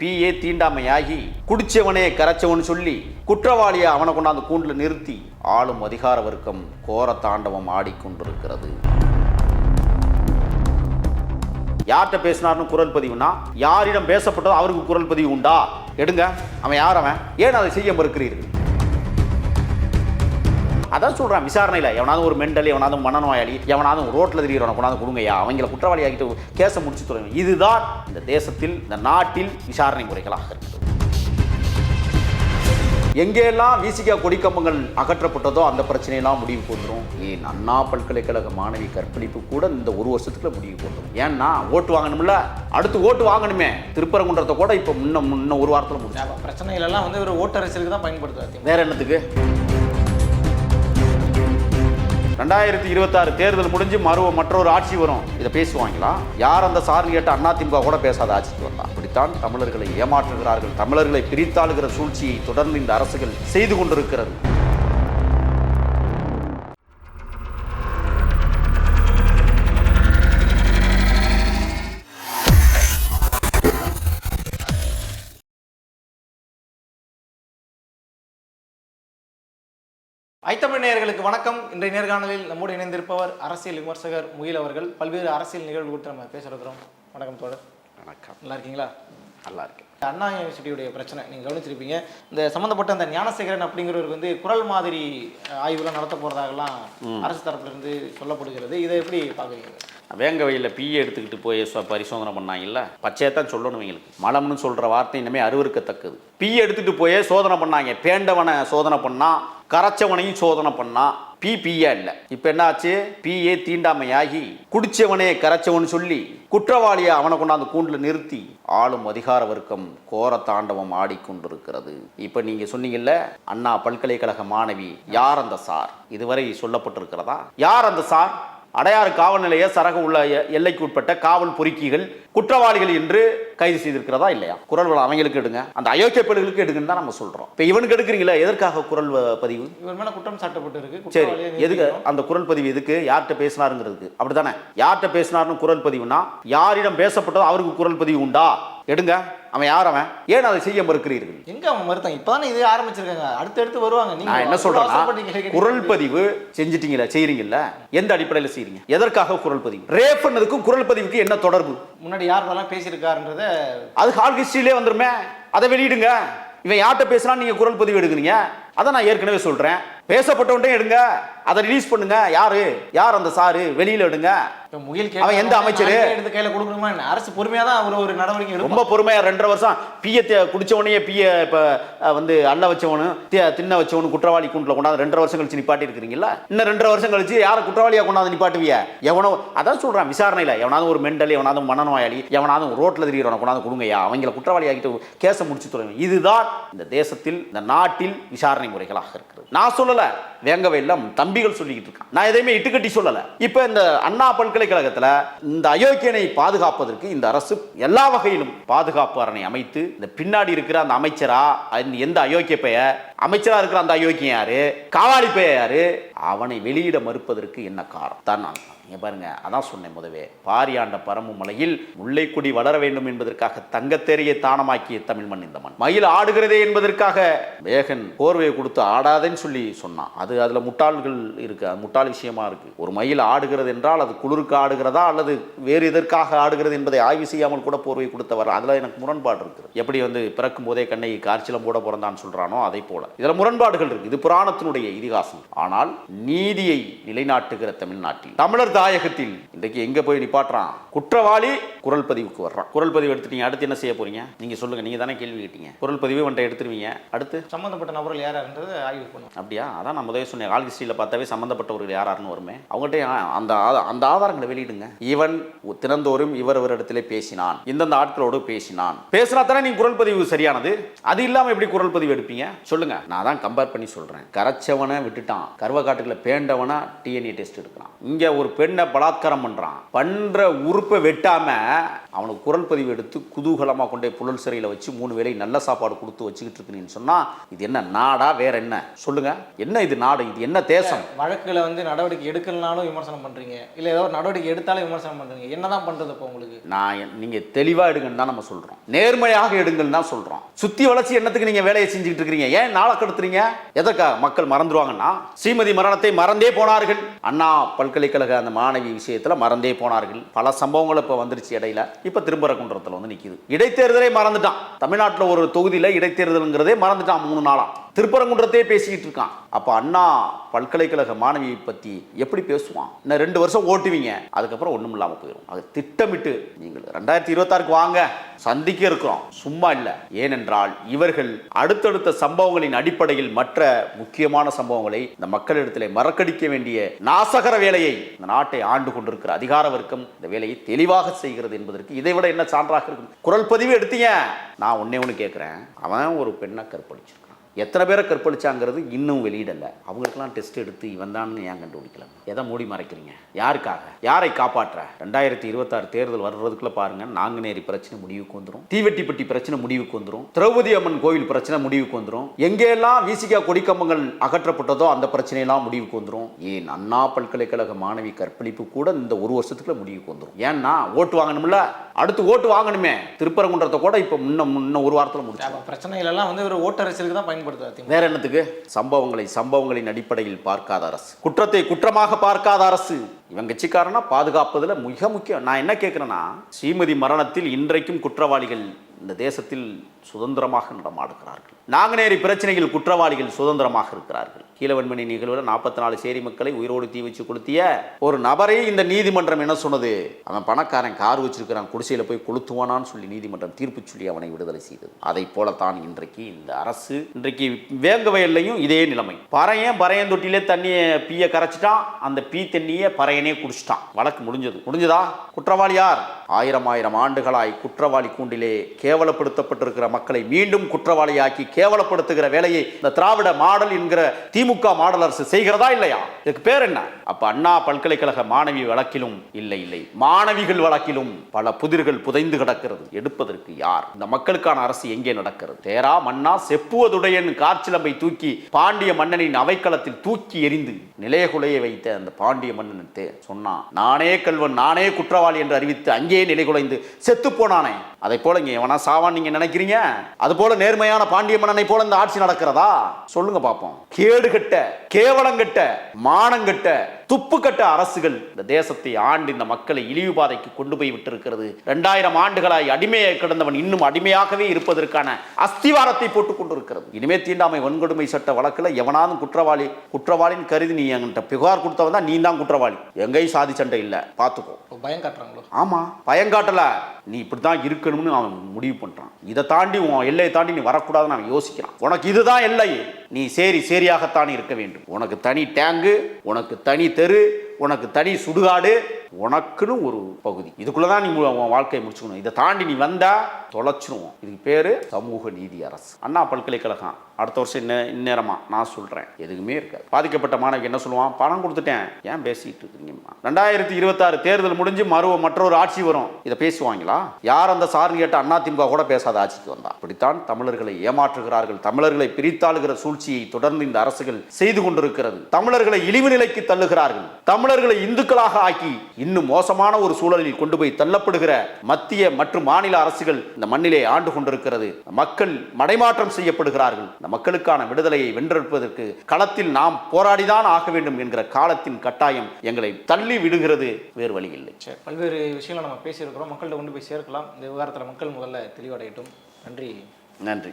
BA தீண்டாமையாகி குடிச்சவனே கரைச்சவன் சொல்லி குற்றவாளியை அவனை கொண்டாந்து கூண்டில் நிறுத்தி ஆளும் அதிகார வர்க்கம் கோர தாண்டவம் ஆடிக்கொண்டிருக்கிறது யார்கிட்ட பேசினார்னு குரல் பதிவுனா யாரிடம் பேசப்பட்டதோ அவருக்கு குரல் பதிவு உண்டா? எடுங்க. அவன் யார் அவன்? ஏன் அதை செய்ய மறுக்கிறீர்கள் அதான் சொல்றான் விசாரணையில் எவனாவது ஒரு மெண்டல் எவனாவது மனநோயாளி எவனாவது ரோட்டில் திடீர்னு கொண்டாந்து கொடுங்கய்யா அவங்கள குற்றவாளி ஆகிட்டு கேஸை முடிச்சு தொடங்க இதுதான் இந்த தேசத்தில் இந்த நாட்டில் விசாரணை முறைகளாக இருக்குது எங்கெல்லாம் விசிகா கொடிக்கம்பங்கள் அகற்றப்பட்டதோ அந்த பிரச்சனையெல்லாம் முடிவுக்கு வந்துடும் ஏன் அண்ணா பல்கலைக்கழக மாணவி கற்பழிப்பு கூட இந்த ஒரு வருஷத்துக்குள்ள முடிவுக்கு வந்துடும் ஏன்னா ஓட்டு வாங்கணும்ல? அடுத்து ஓட்டு வாங்கணுமே. திருப்பரங்குன்றத்தை கூட இப்போ முன்ன முன்ன ஒரு வாரத்தில் முடிச்சாங்க பிரச்சனைகள் எல்லாம் வந்து ஒரு ஓட்டரசியலுக்கு தான் பயன்படுத்துவாங்க வேற என்னத்துக்கு? ரெண்டாயிரத்தி இருபத்தாறு தேர்தல் முடிஞ்சு மறு மற்றொரு ஆட்சி வரும். இதை பேசுவாங்களா? யார் அந்த சார்னு கேட்டு அதிமுக கூட பேசாத ஆட்சிக்கு வரலாம். அப்படித்தான் தமிழர்களை ஏமாற்றுகிறார்கள். தமிழர்களை பிரித்தாளுகிற சூழ்ச்சியை தொடர்ந்து இந்த அரசுகள் செய்து கொண்டிருக்கிறது. ஐத்தமிழ் நேயர்களுக்கு வணக்கம். இன்றைய நேர்காணலில் நம்மோடு இணைந்திருப்பவர் அரசியல் விமர்சகர் முகில் அவர்கள். பல்வேறு அரசியல் நிகழ்வு குறித்து நம்ம பேச இருக்கிறோம். வணக்கம் தோழர். வணக்கம். நல்லா இருக்கீங்களா? நல்லா இருக்கு அண்ணா யூனிவர்சிட்டியுடைய பிரச்சனை நீங்கள் கவனிச்சிருப்பீங்க. இந்த சம்மந்தப்பட்ட அந்த ஞானசேகரன் அப்படிங்கிறவருக்கு வந்து குரல் மாதிரி ஆய்வுலாம் நடத்த போகிறதாகலாம் அரசு தரப்புல இருந்து சொல்லப்படுகிறது. இதை எப்படி பார்க்குறீங்க? வேங்க வயலில் பிஏ எடுத்துக்கிட்டு போய் சொ- பரிசோதனை பண்ணாங்கல்ல? பச்சையாக தான் சொல்லணும் இவங்களுக்கு மலம்னு சொல்கிற வார்த்தை இனிமேல் அருவருக்கத்தக்கது. பிஏ எடுத்துகிட்டு போய் சோதனை பண்ணாங்க. பேண்டவனை சோதனை பண்ணா கரைச்சவனையும் சோதனை பண்ணா பிபியா இல்லை இப்போ என்னாச்சு? பிஏ தீண்டாமையாகி குடிச்சவனே கரைச்சவன் சொல்லி குற்றவாளியை அவனை கொண்டாந்து கூண்டில் நிறுத்தி ஆளும் அதிகார வர்க்கம் கோர தாண்டவம் ஆடிக்கொண்டிருக்கிறது. இப்போ நீங்கள் சொன்னீங்கல்ல அண்ணா பல்கலைக்கழக மாணவி யார் அந்த சார்? இதுவரை சொல்லப்பட்டிருக்கிறதா? யார் அந்த சார்? அடையாறு காவல் நிலைய சரக உள்ள எ- எல்லைக்கு உட்பட்ட காவல் பொறுக்கிகள் குற்றவாளிகள் என்று கைது செய்திருக்கிறதா இல்லையா? குரல் வளம் அவங்களுக்கு எடுங்க. அந்த அயோக்கிய பெண்களுக்கு எடுங்கன்னு தான் நம்ம சொல்றோம். இப்போ இவனுக்கு எடுக்கிறீங்களா எதற்காக குரல் பதிவு? இவர் மேல குற்றம் சாட்டப்பட்டு இருக்கு சரி எதுக்கு. அந்த குரல் பதிவு எதுக்கு? யார்கிட்ட பேசினாருங்கிறதுக்கு. அப்படிதானே யார்கிட்ட பேசினாருன்னு குரல் பதிவுனா யாரிடம் பேசப்பட்டதோ அவருக்கு குரல் பதிவு உண்டா? எடுங்க. அவன் யார் அவன்? ஏன் அதை செய்ய மறுக்கிறீர்கள்? எங்க அவன் மறுத்தாங்க இப்பதானே இது ஆரம்பிச்சிருக்காங்க. அடுத்து அடுத்து வருவாங்க. நீங்க நான் என்ன கேக்குறீங்க. குரல் பதிவு செஞ்சிட்டீங்களா செய்றீங்கல்ல? எந்த அடிப்படையில் செய்றீங்க? எதற்காக குரல் பதிவு? ரேப் பண்ணதுக்கும் குரல் பதிவுக்கு என்ன தொடர்பு? முன்னாடி யார் பேசியிருக்காருன்றத அது ஹால் ஹிஸ்டரியிலே வந்துருமே. அதை வெளியிடுங்க. இவன் யார்கிட்ட பேசினா நீங்க குரல் பதிவு எடுக்கிறீங்க. அதை நான் ஏற்கனவே சொல்றேன். பேசப்பட்டவன்ட்டே எடுங்க. அதை ரிலீஸ் பண்ணுங்க. யாரு? யார் அந்த சாரு? வெளியில எடுங்க. முயல் அவன் எந்த அமைச்சரு? எடுத்து கையில கொடுக்கணுமா என்ன? அரசு பொறுமையா தான் ஒரு ஒரு நடவடிக்கை ரொம்ப பொறுமையா ரெண்டரை வருஷம் பிய குடிச்சவனையே பிய இப்ப வந்து அள்ள வச்சவனு தின்ன வச்சவனு குற்றவாளி கூண்டில் கொண்டாந்து ரெண்டரை வருஷம் கழிச்சு நிப்பாட்டி இருக்கிறீங்களா இன்னும் ரெண்டரை வருஷம் கழிச்சு யாரை குற்றவாளியா கொண்டாந்து நிப்பாட்டுவிய? எவனோ அதான் சொல்றான் விசாரணையில. எவனாவது ஒரு மெண்டல் எவனாவது மனநோயாளி எவனாவது ரோட்ல திடீர்னு கொண்டாந்து கொடுங்கய்யா. அவங்கள குற்றவாளி ஆகிட்டு கேஸை முடிச்சு தொடங்க இதுதான் இந்த தேசத்தில் இந்த நாட்டில் விசாரணை முறைகளாக இருக்கிறது. நான் சொல்லலை வேங்கவை தம்பிகள் சொல்லிக்கிட்டு இருக்கான் நான் எதையுமே இட்டுக்கட்டி சொல்லலை. இப்ப இந்த அண்ணா பல்கலைக்கழகத்தில் இந்த அயோக்கியனை பாதுகாப்பதற்கு இந்த அரசு எல்லா வகையிலும் பாதுகாப்பு அரணை அமைத்து இந்த பின்னாடி இருக்கிற அந்த அமைச்சரா எந்த அயோக்கிய பெயர் அமைச்சரா இருக்கிற அந்த அயோக்கியம் யாரு காவாலி பெயர் யாரு அவனை வெளியிட மறுப்பதற்கு என்ன காரணம்? தான் நான் இங்க பாருங்க அதான் சொன்னேன் முதவே பாரியாண்ட பரம்பு மலையில் முல்லைக்குடி வளர வேண்டும் என்பதற்காக தங்கத்தேரியை தானமாக்கிய தமிழ் மண் இந்த மண். மயில் ஆடுகிறதே என்பதற்காக வேகன் போர்வையை கொடுத்து ஆடாதேன்னு சொல்லி சொன்னான். அது அதுல முட்டாள்கள் இருக்கு அது முட்டாள் விஷயமா இருக்கு. ஒரு மயில் ஆடுகிறது என்றால் அது குளிருக்கு ஆடுகிறதா அல்லது வேறு எதற்காக ஆடுகிறது என்பதை ஆய்வு செய்யாமல் கூட போர்வை கொடுத்தவர். அதுல எனக்கு முரண்பாடு இருக்குது எப்படி வந்து பிறக்கும் போதே கண்ணை காய்ச்சலம் போட பிறந்தான்னு சொல்றானோ அதை போல. இதுல முரண்பாடுகள் இருக்கு. இது புராணத்தினுடைய இதிகாசம். ஆனால் நீதியை நிலைநாட்டுகிற தமிழ்நாட்டில். தமிழர் தாயகத்தில் இன்றைக்கு எங்க போய் நிப்பாட்டுறான்? குற்றவாளி குரல் பதிவுக்கு வர்றான். குரல் பதிவு எடுத்துட்டீங்க அடுத்து என்ன செய்ய போறீங்க? நீங்க சொல்லுங்க. நீங்க தானே கேள்வி கேட்டீங்க. குரல் பதிவு வந்துட்டு எடுத்துருவீங்க. அடுத்து? சம்பந்தப்பட்ட நபர்கள் யார் யாருன்றதை ஆய்வு பண்ணும் அப்படியா? அதான் நான் முதவே சொன்னேன். ஆல் ஹிஸ்டரியில் பார்த்தாவே சம்மந்தப்பட்டவர்கள் யாராருன்னு வருமே. அவங்ககிட்ட ஆ- அந்த அந்த ஆதாரங்களை வெளியிடுங்க. இவன் தினந்தோறும் இவர் இடத்திலே பேசினான். இந்தந்த ஆட்களோடு பேசினான். பேசினா தானே நீ குரல் பதிவு சரியானது? அது இல்லாம எப்படி குரல் பதிவு எடுப்பீங்க? சொல்லுங்க. நான் தான் கம்பேர் பண்ணி சொல்றேன். கரைச்சவனை விட்டுட்டான். கருவக்காட்டுக்குள்ள பேண்டவனா டிஎன்ஏ டெஸ்ட் எடுக்கலாம் இங்க ஒரு பெண் பெண்ணை பலாத்காரம் பண்றான். பண்ற உறுப்பை வெட்டாம அவனுக்கு குரல் பதிவு எடுத்து குதூகலமா கொண்டே புழல் சிறையில் வச்சு மூணு வேளை நல்ல சாப்பாடு கொடுத்து வச்சுக்கிட்டு இருக்கீங்கன்னு சொன்னா இது என்ன நாடா வேற என்ன? சொல்லுங்க. என்ன இது நாடு? இது என்ன தேசம்? வழக்குல வந்து நடவடிக்கை எடுக்கலனாலும் விமர்சனம் பண்றீங்க. இல்ல ஏதோ நடவடிக்கை எடுத்தாலும் விமர்சனம் பண்றீங்க. என்னதான் பண்றது இப்போ உங்களுக்கு? நான் என்- நீங்க தெளிவா எடுங்கன்னு தான் நம்ம சொல்றோம். நேர்மையாக எடுங்கன்னு தான் சொல்றோம். சுத்தி வளர்ச்சி என்னத்துக்கு நீங்க வேலையை செஞ்சுக்கிட்டு இருக்கீங்க ஏன் நாளை கெடுத்துறீங்க? எதற்கா மக்கள் மறந்துடுவாங்கன்னா ஸ்ரீமதி மரணத்தை மறந்தே போனார்கள். அண்ணா பல்கலைக்கழக அந்த மாணவி விஷயத்தில் மறந்தே போனார்கள். பல சம்பவங்கள் இப்போ வந்துருச்சு இடையில. இப்போ திரும்பரக்குன்றத்தில் வந்து நிற்கிது இடைத்தேர்தலே மறந்துட்டான். தமிழ்நாட்டில் ஒரு தொகுதியில் இடைத்தேர்தலுங்கிறதே மறந்துட்டான் மூணு நாளாக திருப்பரங்குன்றத்தையே பேசிக்கிட்டு இருக்கான். அப்போ அண்ணா பல்கலைக்கழக மாணவியை பற்றி எப்படி பேசுவான்? இன்னும் ரெண்டு வருஷம் ஓட்டுவீங்க? அதுக்கப்புறம் ஒன்றும் இல்லாமல் போயிடும் அது திட்டமிட்டு நீங்கள் ரெண்டாயிரத்தி இருபத்தாறுக்கு வாங்க. சந்திக்க இருக்கிறோம். சும்மா இல்லை. ஏனென்றால் இவர்கள் அடுத்தடுத்த சம்பவங்களின் அடிப்படையில் மற்ற முக்கியமான சம்பவங்களை இந்த மக்களிடத்தில் மறக்கடிக்க வேண்டிய நாசகர வேலையை இந்த நாட்டை ஆண்டு கொண்டிருக்கிற அதிகார வர்க்கம் இந்த வேலையை தெளிவாக செய்கிறது என்பதற்கு இதை விட என்ன சான்றாக இருக்கும்? குரல் பதிவு எடுத்தீங்க. நான் ஒன்னே ஒன்று கேட்குறேன் அவன் ஒரு பெண்ணை கற்பழிச்சிருக்கான். எத்தனை பேரை கற்பழிச்சாங்கிறது இன்னும் வெளியிடல. அவங்களுக்கெல்லாம் டெஸ்ட் எடுத்து இவன் தான் ஏன் கண்டுபிடிக்கல? எதை மூடி மறைக்கிறீங்க? யாருக்காக? யாரை காப்பாற்ற? ரெண்டாயிரத்தி இருபத்தாறு தேர்தல் வர்றதுக்குள்ள பாருங்க நாங்குநேரி பிரச்சனை முடிவுக்கு வந்துடும் தீவெட்டிப்பட்டி பிரச்சனை முடிவுக்கு வந்துடும் திரௌபதி அம்மன் கோவில் பிரச்சனை முடிவுக்கு வந்துடும் எங்கெல்லாம் விசிகா கொடிக்கம்பங்கள் அகற்றப்பட்டதோ அந்த பிரச்சனையெல்லாம் முடிவுக்கு வந்துடும் ஏன் அண்ணா பல்கலைக்கழக மாணவி கற்பழிப்பு கூட இந்த ஒரு வருஷத்துக்குள்ள முடிவுக்கு வந்துடும் ஏன்னா ஓட்டு வாங்கணும்ல? அடுத்து ஓட்டு வாங்கணுமே. திருப்பரங்குன்றத்தை கூட இப்போ முன்ன முன்ன ஒரு வாரத்தில் முடிச்சு பிரச்சனைகள் எல்லாம் வந்து ஒரு ஓட்டரசலுக்கு தான் பயன்படுத்துது அதிமுக வேற என்னத்துக்கு? சம்பவங்களை சம்பவங்களின் அடிப்படையில் பார்க்காத அரசு. குற்றத்தை குற்றமாக பார்க்காத அரசு. இவன் கட்சிக்காரனா? பாதுகாப்பதுல மிக முக்கியம். நான் என்ன கேட்கிறேன்னா ஸ்ரீமதி மரணத்தில் இன்றைக்கும் குற்றவாளிகள் இந்த தேசத்தில் சுதந்திரமாக நடமாடுகிறார்கள். நாங்குநேரி பிரச்சனையில் குற்றவாளிகள் சுதந்திரமாக இருக்கிறார்கள். கீழவன்மணி நிகழ்வில் நாற்பத்தி நாலு சேரி மக்களை உயிரோடு தீ வச்சு கொளுத்திய ஒரு நபரை இந்த நீதிமன்றம் என்ன சொன்னது? அவன் பணக்காரன் கார் வச்சிருக்கிறான் குடிசையில் போய் கொளுத்துவானான்னு சொல்லி நீதிமன்றம் தீர்ப்பு சொல்லி அவனை விடுதலை செய்தது. அதை போலத்தான் இன்றைக்கு இந்த அரசு இன்றைக்கு வேங்க வயல்லையும் இதே நிலைமை. பறையன் பறையன் தொட்டிலே தண்ணியை பீய கரைச்சிட்டான். அந்த பீ தண்ணியை பறையனே குடிச்சிட்டான். வழக்கு முடிஞ்சது. முடிஞ்சதா? குற்றவாளி யார்? ஆயிரம் ஆயிரம் ஆண்டுகளாய் குற்றவாளி கூண்டிலே கேவலப்படுத்தப்பட்டிருக்கிற மக்களை மீண்டும் குற்றவாளியாக்கி கேவலப்படுத்துகிற வேலையை இந்த திராவிட மாடல் என்கிற திமுக மாடல் அரசு செய்கிறதா இல்லையா? இதுக்கு பேர் என்ன? அப்ப அண்ணா பல்கலைக்கழக மாணவி வழக்கிலும் இல்லை இல்லை. மாணவிகள் வழக்கிலும் பல புதிர்கள் புதைந்து கிடக்கிறது. எடுப்பதற்கு யார்? இந்த மக்களுக்கான அரசு எங்கே நடக்கிறது? தேரா மன்னா செப்புவதுடையன் காற்சிலம்பை தூக்கி பாண்டிய மன்னனின் அவைக்களத்தில் தூக்கி எறிந்து நிலையகுலையை வைத்த அந்த பாண்டிய மன்னன் சொன்னான் நானே கல்வன் நானே குற்றவாளி என்று அறிவித்து அங்கேயே நிலைகுலைந்து செத்து போனானே. அதை போல இங்க எவனா சாவான் நீங்க நினைக்கிறீங்க? அது போல நேர்மையான பாண்டிய மன்னனை போல இந்த ஆட்சி நடக்கிறதா? சொல்லுங்க பாப்போம். கேடு கட்ட கேவலங்கட்ட மானங்கட்ட துப்பு கட்ட அரசுகள் இந்த தேசத்தை ஆண்டு இந்த மக்களை இழிவு பாதைக்கு கொண்டு போய் விட்டிருக்கிறது. ரெண்டாயிரம் ஆண்டுகளாய் அடிமையை கிடந்தவன் இன்னும் அடிமையாகவே இருப்பதற்கான அஸ்திவாரத்தை போட்டுக் கொண்டிருக்கிறது. இனிமே தீண்டாமை வன்கொடுமை சட்ட வழக்குல எவனாவது குற்றவாளி குற்றவாளின்னு கருதி நீ என்கிட்ட புகார் கொடுத்தவன் தான் நீ தான் குற்றவாளி. எங்கேயும் சாதி சண்டை இல்லை. பார்த்துக்கோ இப்போ பயம் காட்டுறாங்களோ? ஆமா. பயங்காட்டல நீ இப்படித்தான் இருக்கணும்னு அவன் முடிவு பண்றான். இதை தாண்டி உன் எல்லையை தாண்டி நீ வரக்கூடாதுன்னு அவன் யோசிக்கிறான். உனக்கு இதுதான் எல்லை. நீ சேரி சேரியாகத்தான் இருக்க வேண்டும். உனக்கு தனி டேங்கு உனக்கு தனி தெரு உனக்கு தனி சுடுகாடு உனக்குன்னு ஒரு பகுதி. இதுக்குள்ளதான் நீ உன் வாழ்க்கையை முடிச்சுக்கணும். இதை தாண்டி நீ வந்தா தொலைச்சிருவோம். இதுக்கு பேரு சமூக நீதி அரசு. அண்ணா பல்கலைக்கழகம். அடுத்த வருஷம் இன்ன இந்நேரமா நான் சொல்கிறேன் எதுவுமே இருக்காது. பாதிக்கப்பட்ட மாணவிக்கு என்ன சொல்லுவான்? பணம் கொடுத்துட்டேன். ஏன் பேசிட்டு இருக்கீங்கம்மா? ரெண்டாயிரத்தி இருபத்தாறு தேர்தல் முடிஞ்சு மறு மற்றொரு ஆட்சி வரும். இதை பேசுவாங்களா? யார் அந்த சார்னு கேட்ட அண்ணா திமுக கூட பேசாத ஆட்சிக்கு வந்தா? அப்படித்தான் தமிழர்களை ஏமாற்றுகிறார்கள். தமிழர்களை பிரித்தாளுகிற சூழ்ச்சியை தொடர்ந்து இந்த அரசுகள் செய்து கொண்டிருக்கிறது. தமிழர்களை இழிவு நிலைக்கு தள்ளுகிறார்கள். தமிழர்களை இந்துக்களாக ஆக்கி இன்னும் மோசமான ஒரு சூழலில் கொண்டு போய் தள்ளப்படுகிற மத்திய மற்றும் மாநில அரசுகள் இந்த மண்ணிலே ஆண்டு கொண்டிருக்கிறது. மக்கள் மடைமாற்றம் செய்யப்படுகிறார்கள். மக்களுக்கான விடுதலையை வென்றெடுப்பதற்கு களத்தில் நாம் போராடிதான் ஆக வேண்டும் என்கிற காலத்தின் கட்டாயம் எங்களை தள்ளி விடுகிறது. வேறு வழி இல்லை. சரி பல்வேறு விஷயங்களை நம்ம பேசியிருக்கிறோம். மக்கள்கிட்ட கொண்டு போய் சேர்க்கலாம். இந்த விவகாரத்தில் மக்கள் முதல்ல தெளிவடையட்டும். நன்றி. நன்றி.